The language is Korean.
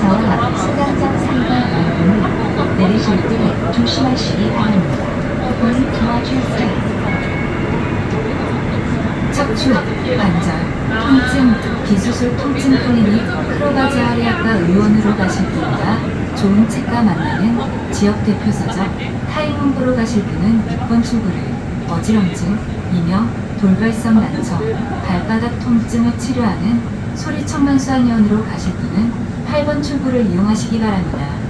저와 승강장 사이가 넓으니 내리실 때 조심하시기 바랍니다. One larger 척추, 관절, 통증, 기수술 통증 클리닉 크로바지 아리아과 의원으로 가실 분과 좋은 책과 만나는 지역 대표 서적 타이홈부로 가실 분은 6번 출구를 어지럼증, 이명, 돌발성 난처, 발바닥 통증을 치료하는 소리청만수학원으로 가실 분은 8번 출구를 이용하시기 바랍니다.